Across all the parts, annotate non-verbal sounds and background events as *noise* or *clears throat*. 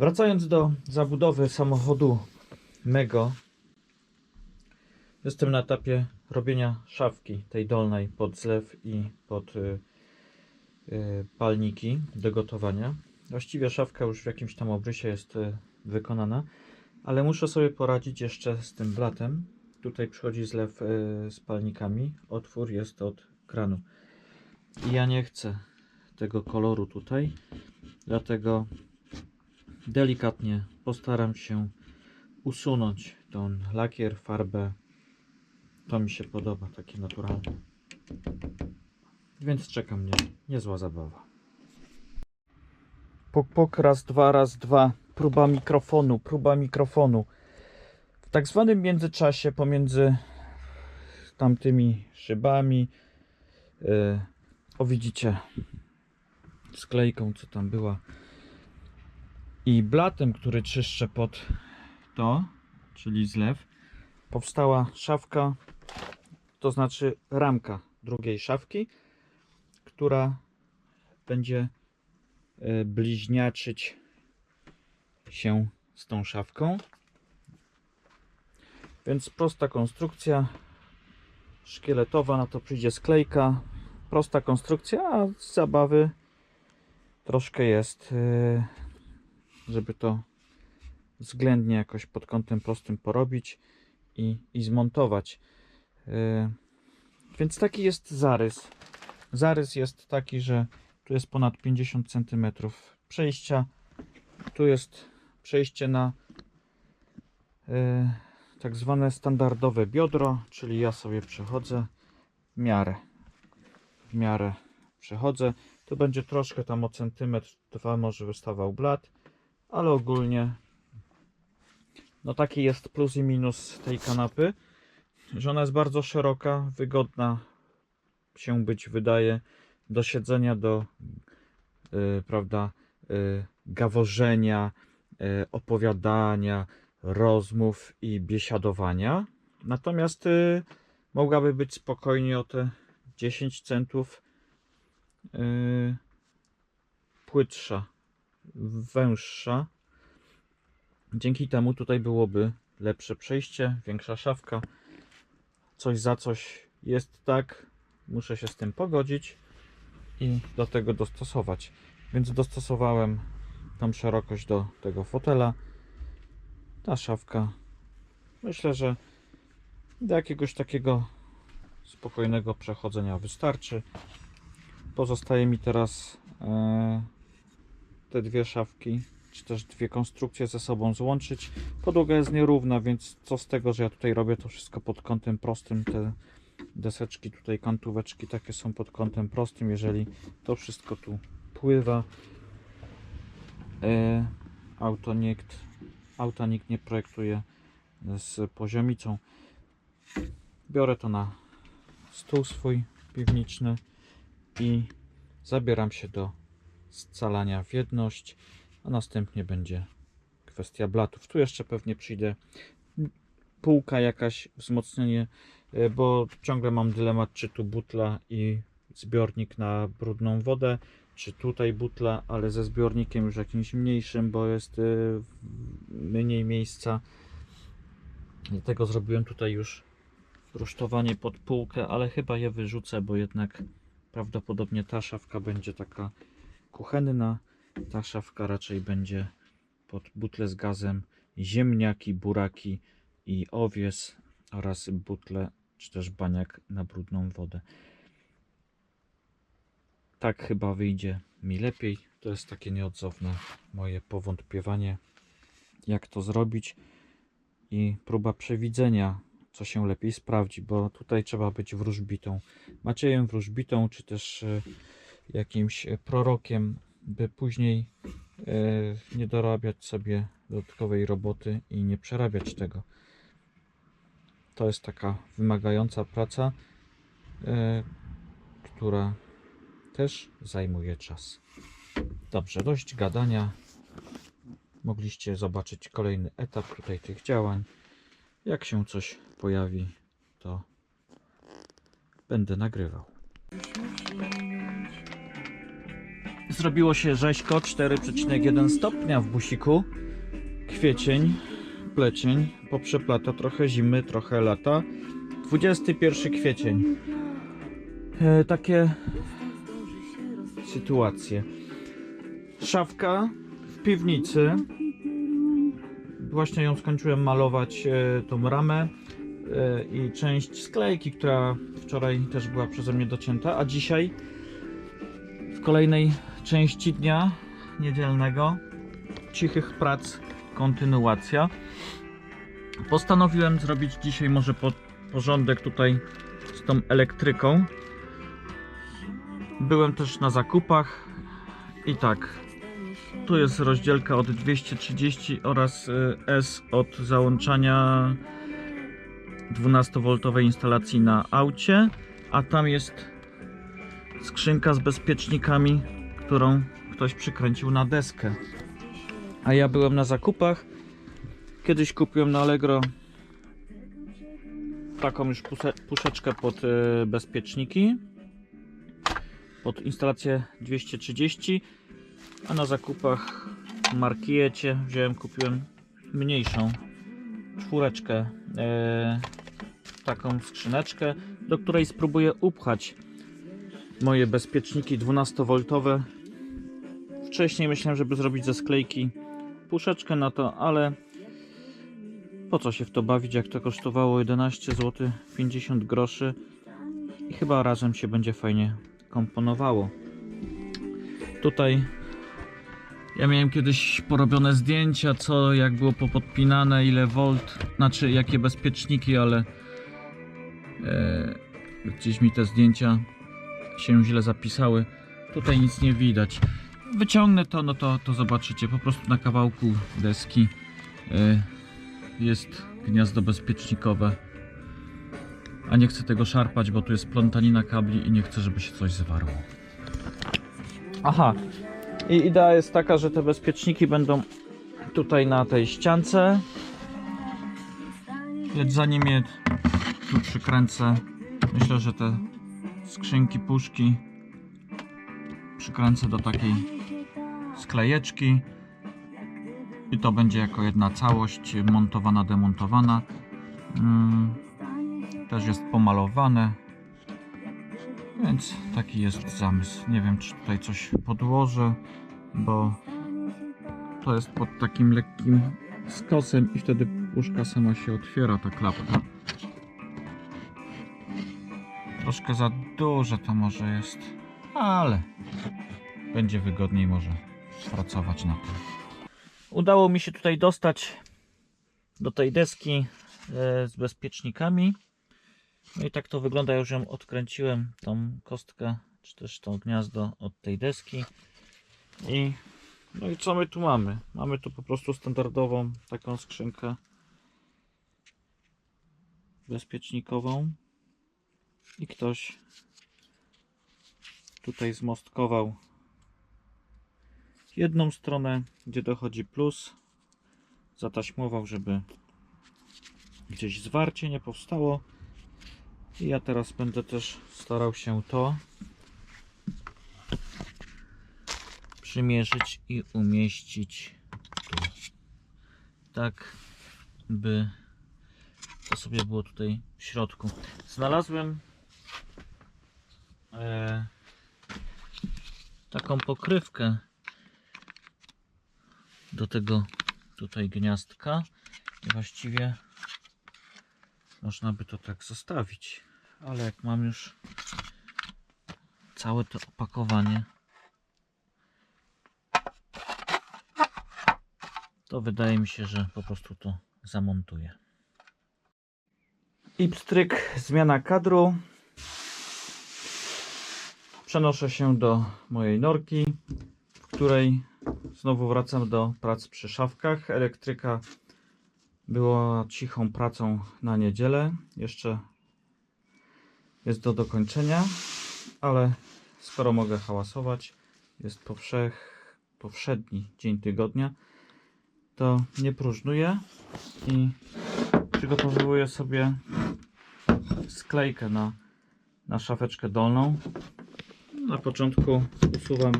Wracając do zabudowy samochodu Mego, jestem na etapie robienia szafki tej dolnej pod zlew i pod y, y, palniki do gotowania. Właściwie szafka już w jakimś tam obrysie jest y, wykonana, ale muszę sobie poradzić jeszcze z tym blatem. Tutaj przychodzi zlew z palnikami, otwór jest od kranu. I ja nie chcę tego koloru tutaj, dlatego delikatnie postaram się usunąć ten lakier, farbę. To mi się podoba, takie naturalne. Więc czeka mnie niezła zabawa. Puk, puk, raz, dwa, raz, dwa. Próba mikrofonu, próba mikrofonu. W tak zwanym międzyczasie pomiędzy tamtymi szybami, yy, o widzicie, sklejką, co tam była, i blatem, który czyszczę pod to, czyli zlew, powstała szafka, to znaczy ramka drugiej szafki, która będzie e, bliźniaczyć się z tą szafką. Więc prosta konstrukcja szkieletowa, na to przyjdzie sklejka. Prosta konstrukcja, a z zabawy troszkę jest, e, żeby to względnie jakoś pod kątem prostym porobić i, i zmontować. Yy, Więc taki jest zarys. Zarys jest taki, że tu jest ponad 50 cm przejścia. Tu jest przejście na yy, tak zwane standardowe biodro, czyli ja sobie przechodzę w miarę. W miarę przechodzę. Tu będzie troszkę tam o centymetr, dwa może wystawał blat, ale ogólnie no taki jest plus i minus tej kanapy, że ona jest bardzo szeroka, wygodna się być wydaje do siedzenia, do yy, prawda, yy, gaworzenia, yy, opowiadania, rozmów i biesiadowania. Natomiast yy, mogłaby być spokojnie o te 10 centów yy, płytsza, węższa. Dzięki temu tutaj byłoby lepsze przejście, większa szafka. Coś za coś jest tak. Muszę się z tym pogodzić i do tego dostosować. Więc dostosowałem tą szerokość do tego fotela. Ta szafka myślę, że do jakiegoś takiego spokojnego przechodzenia wystarczy. Pozostaje mi teraz e, te dwie szafki czy też dwie konstrukcje ze sobą złączyć. Podłoga jest nierówna, więc co z tego, że ja tutaj robię to wszystko pod kątem prostym. Te deseczki tutaj, kantóweczki takie są pod kątem prostym, jeżeli to wszystko tu pływa. E, auto nikt, auta nikt nie projektuje z poziomicą. Biorę to na stół swój piwniczny i zabieram się do scalania w jedność a następnie będzie kwestia blatów. Tu jeszcze pewnie przyjdzie półka jakaś, wzmocnienie, e, bo ciągle mam dylemat, czy tu butla i zbiornik na brudną wodę, czy tutaj butla, ale ze zbiornikiem już jakimś mniejszym, bo jest e, mniej miejsca. Dlatego zrobiłem tutaj już rusztowanie pod półkę, ale chyba je wyrzucę, bo jednak prawdopodobnie ta szafka będzie taka kuchenna. Ta szafka raczej będzie pod butle z gazem, ziemniaki, buraki i owies oraz butle czy też baniak na brudną wodę. Tak chyba wyjdzie mi lepiej. To jest takie nieodzowne moje powątpiewanie, jak to zrobić i próba przewidzenia, co się lepiej sprawdzi, bo tutaj trzeba być wróżbitą, Maciejem wróżbitą, czy też e, jakimś prorokiem by później e, nie dorabiać sobie dodatkowej roboty i nie przerabiać tego. To jest taka wymagająca praca, e, która też zajmuje czas. Dobrze, dość gadania. Mogliście zobaczyć kolejny etap tutaj tych działań. Jak się coś pojawi, to będę nagrywał. Zrobiło się rzeźko 4,1 stopnia w busiku. Kwiecień, plecień, poprzeplata trochę zimy, trochę lata. 21 kwiecień. E, takie sytuacje. Szafka w piwnicy. Właśnie ją skończyłem malować, e, tą ramę e, i część sklejki, która wczoraj też była przeze mnie docięta, a dzisiaj w kolejnej części dnia niedzielnego cichych prac kontynuacja. Postanowiłem zrobić dzisiaj może po, porządek tutaj z tą elektryką. Byłem też na zakupach i tak. Tu jest rozdzielka od 230 oraz y, S od załączania 12V instalacji na aucie, a tam jest skrzynka z bezpiecznikami, którą ktoś przykręcił na deskę. A ja byłem na zakupach. Kiedyś kupiłem na Allegro taką już puszeczkę pod y, bezpieczniki. Pod instalację 230. A na zakupach w Markiecie wziąłem, kupiłem mniejszą czwóreczkę. e, taką skrzyneczkę, do której spróbuję upchać moje bezpieczniki 12V. Wcześniej myślałem, żeby zrobić ze sklejki puszeczkę na to, ale po co się w to bawić, jak to kosztowało 11 zł 50 groszy i chyba razem się będzie fajnie komponowało. Tutaj ja miałem kiedyś porobione zdjęcia, co jak było popodpinane, ile volt, znaczy jakie bezpieczniki, ale e, gdzieś mi te zdjęcia się źle zapisały. Tutaj nic nie widać. Wyciągnę to, no to, to zobaczycie. Po prostu na kawałku deski e, jest gniazdo bezpiecznikowe. A nie chcę tego szarpać, bo tu jest plątanina kabli i nie chcę, żeby się coś zwarło. Aha. I idea jest taka, że te bezpieczniki będą tutaj na tej ściance. Lecz zanim je tu przykręcę, myślę, że te skrzynki, puszki przykręcę do takiej sklejeczki i to będzie jako jedna całość montowana, demontowana. Mm, też jest pomalowane, więc taki jest zamysł. Nie wiem, czy tutaj coś podłożę, bo to jest pod takim lekkim skosem i wtedy puszka sama się otwiera, ta klapka. Troszkę za duże to może jest, ale będzie wygodniej może pracować na tym. Udało mi się tutaj dostać do tej deski e, z bezpiecznikami. No i tak to wygląda, już ją odkręciłem, tą kostkę, czy też to gniazdo od tej deski. I no i co my tu mamy? Mamy tu po prostu standardową taką skrzynkę bezpiecznikową. I ktoś tutaj zmostkował jedną stronę, gdzie dochodzi plus, zataśmował, żeby gdzieś zwarcie nie powstało. I ja teraz będę też starał się to przymierzyć i umieścić tu. Tak, by to sobie było tutaj w środku. Znalazłem e, taką pokrywkę do tego tutaj gniazdka. I właściwie można by to tak zostawić. Ale jak mam już całe to opakowanie to wydaje mi się, że po prostu to zamontuję. I pstryk, zmiana kadru. Przenoszę się do mojej norki której znowu wracam do prac przy szafkach elektryka była cichą pracą na niedzielę jeszcze jest do dokończenia, ale skoro mogę hałasować, jest powszech, powszedni dzień tygodnia, to nie próżnuję i przygotowuję sobie sklejkę na, na szafeczkę dolną. Na początku usuwam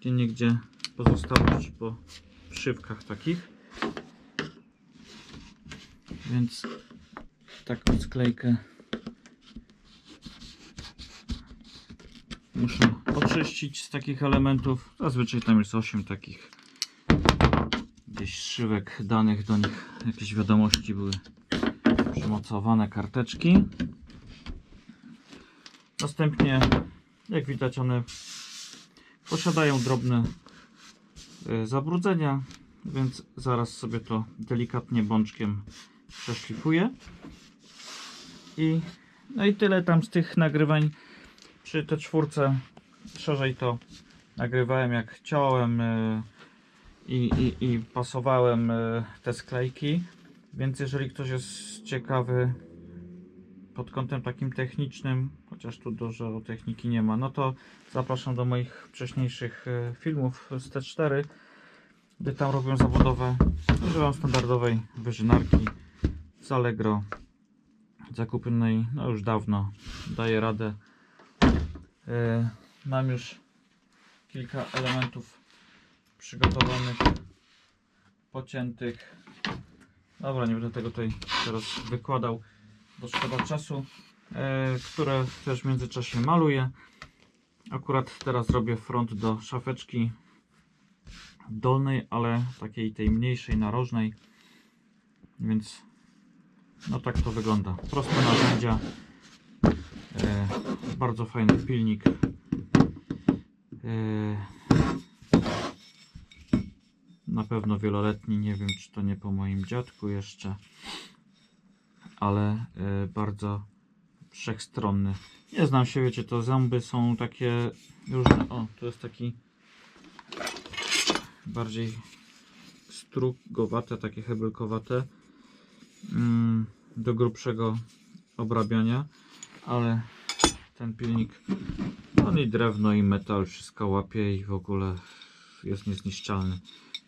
gdzie niegdzie pozostałość po szybkach takich. Więc taką sklejkę muszę oczyścić z takich elementów. Zazwyczaj tam jest 8 takich gdzieś szywek danych do nich, jakieś wiadomości były przymocowane karteczki. Następnie, jak widać, one posiadają drobne y, zabrudzenia, więc zaraz sobie to delikatnie bączkiem przeszlifuję. I, no i tyle tam z tych nagrywań przy te czwórce szerzej to nagrywałem jak chciałem y, i, i, i pasowałem y, te sklejki. Więc jeżeli ktoś jest ciekawy pod kątem takim technicznym, chociaż tu dużo techniki nie ma, no to zapraszam do moich wcześniejszych y, filmów z T4, gdy tam robią zawodowe. Używam standardowej wyżynarki z Allegro zakupionej no już dawno. Daję radę. Y, Mam już kilka elementów przygotowanych, pociętych. Dobra, nie będę tego tutaj teraz wykładał, bo szkoda czasu, e, które też w międzyczasie maluję. Akurat teraz robię front do szafeczki dolnej, ale takiej tej mniejszej, narożnej. Więc no tak to wygląda. Proste narzędzia. E, bardzo fajny pilnik. E, na pewno wieloletni, nie wiem czy to nie po moim dziadku jeszcze, ale e, bardzo wszechstronny. Nie znam się, wiecie, to zęby są takie różne. O, tu jest taki bardziej strugowate, takie hebelkowate mm, do grubszego obrabiania, ale ten pilnik on i drewno i metal wszystko łapie i w ogóle jest niezniszczalny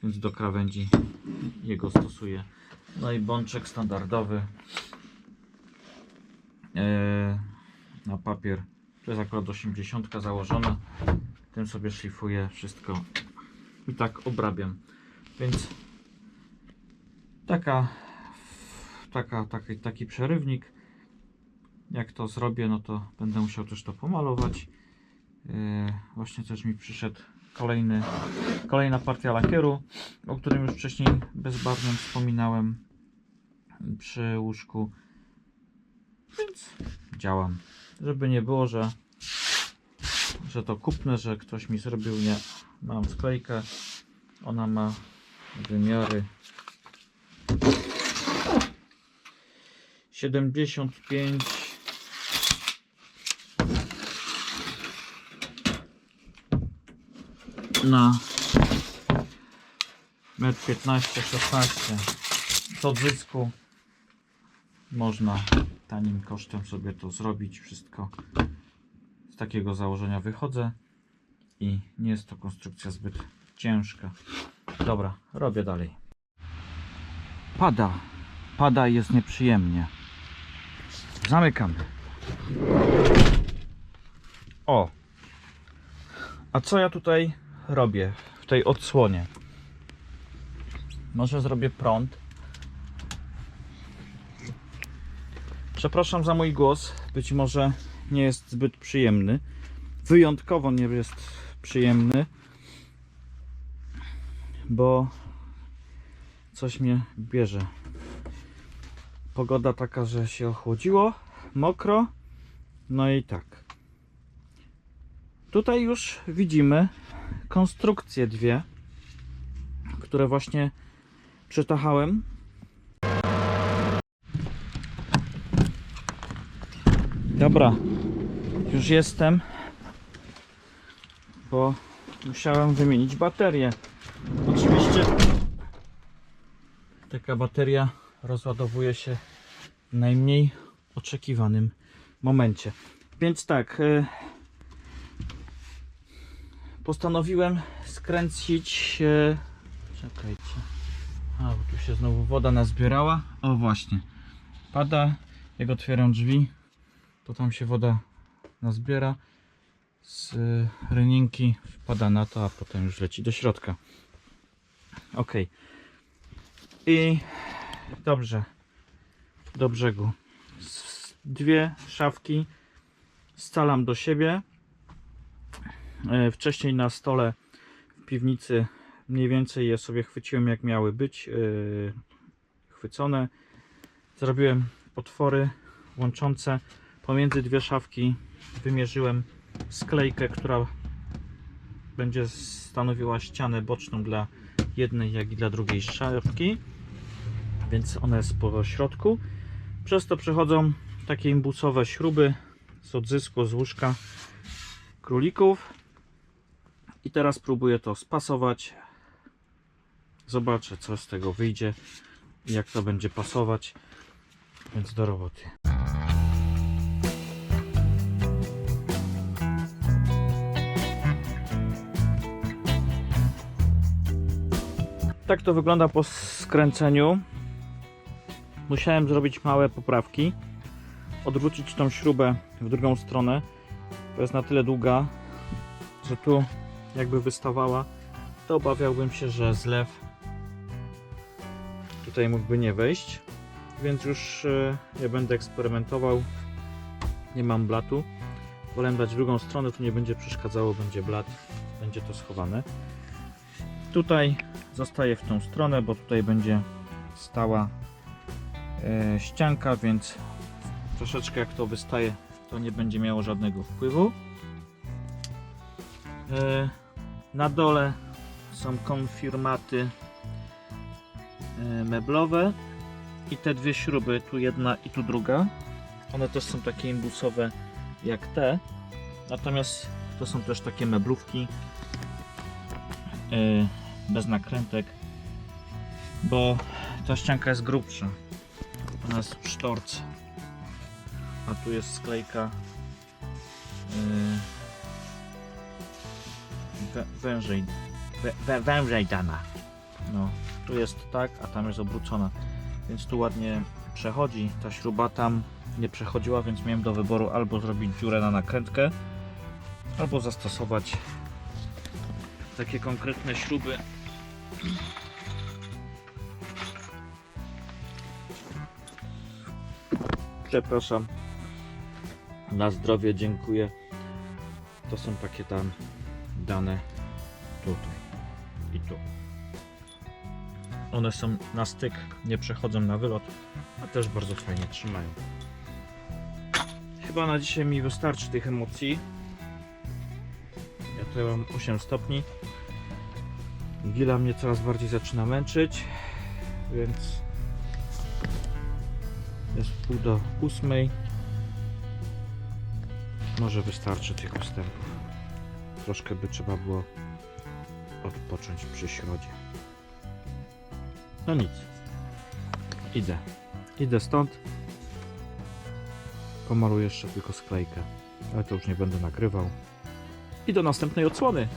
więc do krawędzi jego stosuję. No i bączek standardowy na papier. To jest akurat 80 założona. Tym sobie szlifuję wszystko i tak obrabiam. Więc taka, taka, taki, taki przerywnik. Jak to zrobię, no to będę musiał też to pomalować. Eee, właśnie też mi przyszedł kolejny, kolejna partia lakieru, o którym już wcześniej bezbarwnym wspominałem przy łóżku. Więc działam. Żeby nie było, że, że to kupne, że ktoś mi zrobił. Nie. Mam sklejkę. Ona ma wymiary 75 na metr 15-16 z odzysku można tanim kosztem sobie to zrobić wszystko z takiego założenia wychodzę i nie jest to konstrukcja zbyt ciężka. Dobra, robię dalej. Pada. Pada i jest nieprzyjemnie. Zamykamy o. A co ja tutaj robię w tej odsłonie? Może zrobię prąd. Przepraszam za mój głos. Być może nie jest zbyt przyjemny. Wyjątkowo nie jest przyjemny, bo coś mnie bierze. Pogoda taka, że się ochłodziło, mokro. No i tak. Tutaj już widzimy konstrukcje dwie, które właśnie przetachałem. Dobra, już jestem, bo musiałem wymienić baterię. Oczywiście taka bateria rozładowuje się w najmniej oczekiwanym momencie. Więc tak, y, postanowiłem skręcić. E, czekajcie. A, bo tu się znowu woda nazbierała. O, właśnie. Pada, jak otwieram drzwi, to tam się woda nazbiera. z ryninki wpada na to, a potem już leci do środka. Ok. I dobrze. Do brzegu. Dwie szafki scalam do siebie. E, Wcześniej na stole w piwnicy mniej więcej je sobie chwyciłem jak miały być e, chwycone. Zrobiłem otwory łączące pomiędzy dwie szafki. Wymierzyłem sklejkę, która będzie stanowiła ścianę boczną dla jednej, jak i dla drugiej szafki. Więc ona jest po środku. Przez to przechodzą takie imbusowe śruby z odzysku, z łóżka królików. I teraz próbuję to spasować. Zobaczę, co z tego wyjdzie jak to będzie pasować. Więc do roboty. Tak to wygląda po skręceniu. Musiałem zrobić małe poprawki. Odwrócić tą śrubę w drugą stronę. To jest na tyle długa, że tu jakby wystawała, to obawiałbym się, że zlew tutaj mógłby nie wejść. Więc już nie będę eksperymentował. Nie mam blatu. Wolę dać drugą stronę, tu nie będzie przeszkadzało, będzie blat, będzie to schowane. Tutaj zostaje w tą stronę, bo tutaj będzie stała e, ścianka, więc troszeczkę jak to wystaje, to nie będzie miało żadnego wpływu. E, na dole są konfirmaty e, meblowe i te dwie śruby, tu jedna i tu druga. One też są takie imbusowe jak te, natomiast to są też takie meblówki bez nakrętek, bo ta ścianka jest grubsza. Ona jest w sztorce. A tu jest sklejka yy, wę- wężej, wę- wę- wężej dana. No, tu jest tak, a tam jest obrócona. Więc tu ładnie przechodzi. Ta śruba tam nie przechodziła, więc miałem do wyboru albo zrobić dziurę na nakrętkę, albo zastosować takie konkretne śruby. Przepraszam. Na zdrowie dziękuję. To są takie tam dane tutaj i tu. One są na styk, nie przechodzą na wylot, a też bardzo fajnie trzymają. Chyba na dzisiaj mi wystarczy tych emocji. Ja tutaj mam 8 stopni. Gila mnie coraz bardziej zaczyna męczyć, więc jest pół do ósmej. Może wystarczy tych ustępów. Troszkę by trzeba było odpocząć przy środzie. No nic. Idę. Idę stąd. Pomaluję jeszcze tylko sklejkę. Ale to już nie będę nagrywał. I do następnej odsłony.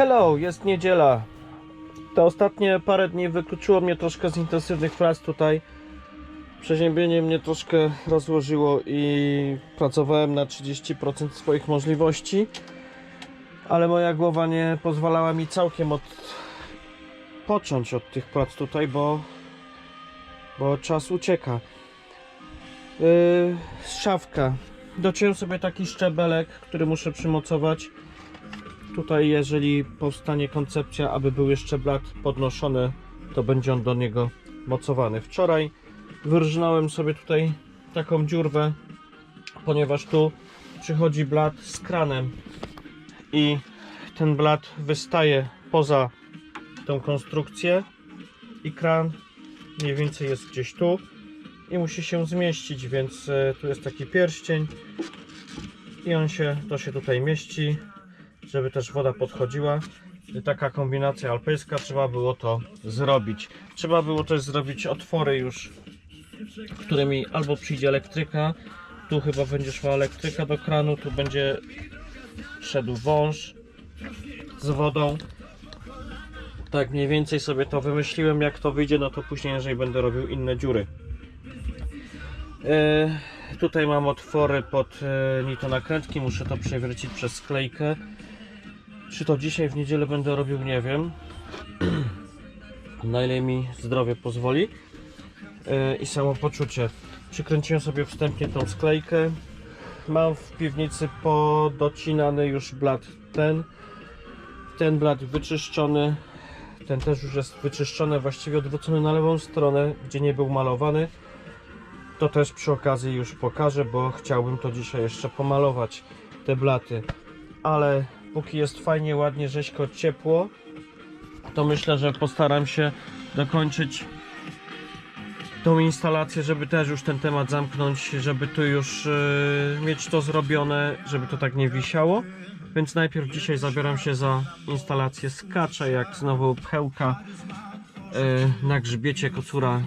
Hello, jest niedziela. Te ostatnie parę dni wykluczyło mnie troszkę z intensywnych prac tutaj. Przeziębienie mnie troszkę rozłożyło i pracowałem na 30% swoich możliwości. Ale moja głowa nie pozwalała mi całkiem odpocząć od tych prac tutaj, bo, bo czas ucieka. Yy, szafka. Dociąłem sobie taki szczebelek, który muszę przymocować. Tutaj, jeżeli powstanie koncepcja, aby był jeszcze blat podnoszony, to będzie on do niego mocowany. Wczoraj wyrżnąłem sobie tutaj taką dziurwę, ponieważ tu przychodzi blat z kranem i ten blat wystaje poza tą konstrukcję i kran mniej więcej jest gdzieś tu i musi się zmieścić, więc e, tu jest taki pierścień i on się, to się tutaj mieści, żeby też woda podchodziła. Taka kombinacja alpejska, trzeba było to zrobić. Trzeba było też zrobić otwory już, którymi albo przyjdzie elektryka, tu chyba będzie szła elektryka do kranu, tu będzie szedł wąż z wodą. Tak mniej więcej sobie to wymyśliłem, jak to wyjdzie, no to później, jeżeli będę robił inne dziury. E, tutaj mam otwory pod e, nitonakrętki, muszę to przewrócić przez sklejkę. Czy to dzisiaj w niedzielę będę robił, nie wiem. *clears throat* Na ile mi zdrowie pozwoli e, i samopoczucie. Przykręciłem sobie wstępnie tą sklejkę. Mam w piwnicy podocinany już blat ten. Ten blat wyczyszczony. Ten też już jest wyczyszczony, właściwie odwrócony na lewą stronę, gdzie nie był malowany. To też przy okazji już pokażę, bo chciałbym to dzisiaj jeszcze pomalować, te blaty. Ale póki jest fajnie, ładnie, rzeźko, ciepło, to myślę, że postaram się dokończyć tą instalację, żeby też już ten temat zamknąć, żeby tu już yy, mieć to zrobione, żeby to tak nie wisiało. Więc najpierw dzisiaj zabieram się za instalację skacza, jak znowu pchełka yy, na grzbiecie kocura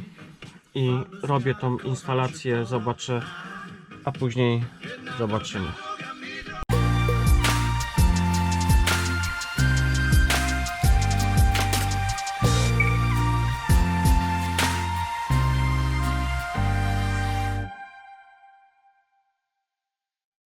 i robię tą instalację, zobaczę, a później zobaczymy.